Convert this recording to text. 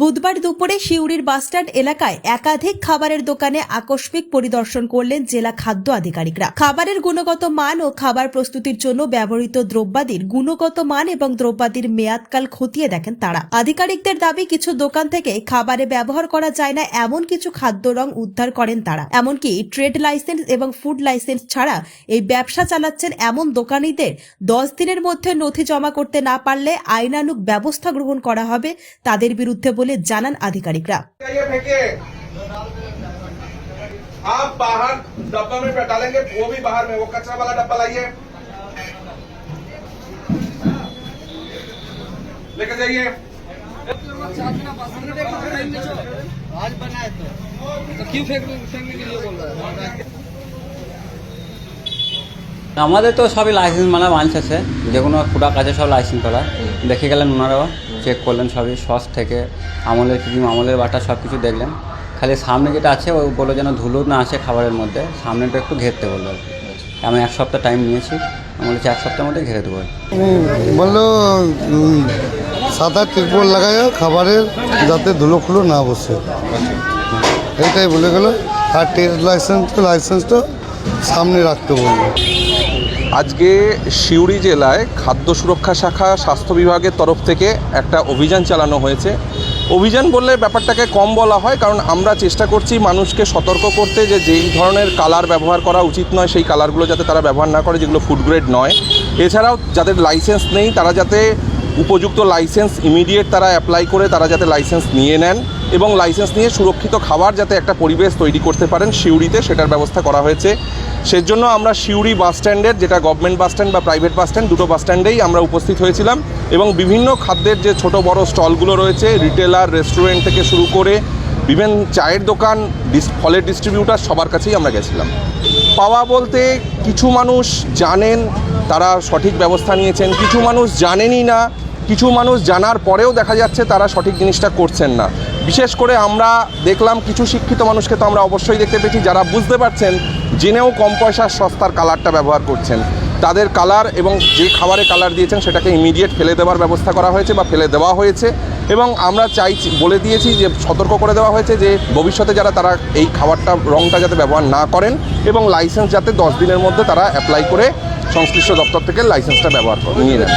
বুধবার দুপুরে শিউরির বাসস্ট্যান্ড এলাকায় একাধিক খাবারের দোকানে আকস্মিক পরিদর্শন করলেন জেলা খাদ্য আধিকারিকরা। খাবারের গুণগত মান ও খাবার প্রস্তুতির জন্য ব্যবহৃত দ্রব্যাদির গুণগত মান এবং দ্রব্যাদির মেয়াদকাল খতিয়ে দেখেন তারা। আধিকারিকদের দাবি, কিছু দোকান থেকে খাবারে ব্যবহার করা যায় না এমন কিছু খাদ্য রং উদ্ধার করেন তারা। এমনকি ট্রেড লাইসেন্স এবং ফুড লাইসেন্স ছাড়া এই ব্যবসা চালাচ্ছেন এমন দোকানিদের দশ দিনের মধ্যে নথি জমা করতে না পারলে আইনানুগ ব্যবস্থা গ্রহণ করা হবে তাদের বিরুদ্ধে বলে জানান আধিকারিকরা ये फेंके आप बाहर डब्बा में डालेंगे वो भी बाहर में वो कचरा वाला डब्बा लाइए लेके जाइए आज बनाए तो तो क्यों फेंक फेंकने के लिए बोल रहा है আমাদের তো সবই লাইসেন্স মানা বাঞ্চ আছে যে কোনো প্রোডাক্ট আছে সব লাইসেন্স করা দেখে গেলেন ওনারাও চেক করলেন সবই সস থেকে, আমলের ক্রিম আমলের বাটা সব কিছু দেখলেন। খালি সামনে যেটা আছে ওই বলল যেন ধুলো না আসে খাবারের মধ্যে, সামনেটা একটু ঘেরতে বলল আমি এক সপ্তাহ টাইম নিয়েছি, আমি বলেছি এক সপ্তাহের মধ্যে ঘেরে দেবো। বলল সাদা ত্রিপল লাগায় খাবারের যাতে ধুলো ফুলো না বসে। এইটাই বলে গেল, আর ট্রেড লাইসেন্স লাইসেন্সটা সামনে রাখতে বলল। আজকে সিউড়ি জেলায় খাদ্য সুরক্ষা শাখা স্বাস্থ্য বিভাগের তরফ থেকে একটা অভিযান চালানো হয়েছে। অভিযান বললে ব্যাপারটাকে কম বলা হয়, কারণ আমরা চেষ্টা করছি মানুষকে সতর্ক করতে যে যেই ধরনের কালার ব্যবহার করা উচিত নয়, সেই কালারগুলো যাতে তারা ব্যবহার না করে, যেগুলো ফুড গ্রেড নয়। এছাড়াও যাদের লাইসেন্স নেই, তারা যাতে উপযুক্ত লাইসেন্স ইমিডিয়েট তারা অ্যাপ্লাই করে, তারা যাতে লাইসেন্স নিয়ে নেন এবং লাইসেন্স নিয়ে সুরক্ষিত খাবার যাতে একটা পরিবেশ তৈরি করতে পারেন সিউড়িতে, সেটার ব্যবস্থা করা হয়েছে। সেজন্য আমরা সিউড়ি বাস স্ট্যান্ডের, যেটা গভর্নমেন্ট বাস স্ট্যান্ড বা প্রাইভেট বাস স্ট্যান্ড, দুটো বাস স্ট্যান্ডেই আমরা উপস্থিত হয়েছিলাম এবং বিভিন্ন খাদ্যের যে ছোট বড় স্টলগুলো রয়েছে রিটেলার রেস্টুরেন্ট থেকে শুরু করে বিভিন্ন চায়ের দোকান ফলের ডিস্ট্রিবিউটার সবার কাছেই আমরা গেছিলাম। পাওয়া বলতে কিছু মানুষ জানেন, তারা সঠিক ব্যবস্থা নিয়েছেন, কিছু মানুষ জানেনই না, কিছু মানুষ জানার পরেও দেখা যাচ্ছে তারা সঠিক জিনিসটা করছেন না। বিশেষ করে আমরা দেখলাম কিছু শিক্ষিত মানুষকে তো আমরা অবশ্যই দেখতে পেয়েছি, যারা বুঝতে পারছেন জেনেও কম পয়সার সস্তার কালারটা ব্যবহার করছেন। তাদের কালার এবং যে খাবারে কালার দিয়েছেন সেটাকে ইমিডিয়েট ফেলে দেওয়ার ব্যবস্থা করা হয়েছে বা ফেলে দেওয়া হয়েছে এবং আমরা চাইছি, বলে দিয়েছি যে সতর্ক করে দেওয়া হয়েছে যে ভবিষ্যতে যারা তারা এই খাবারটা, রংটা যাতে ব্যবহার না করেন এবং লাইসেন্স যাতে দশ দিনের মধ্যে তারা অ্যাপ্লাই করে সংশ্লিষ্ট দপ্তর থেকে লাইসেন্সটা ব্যবহার করে, নিয়ে নেন।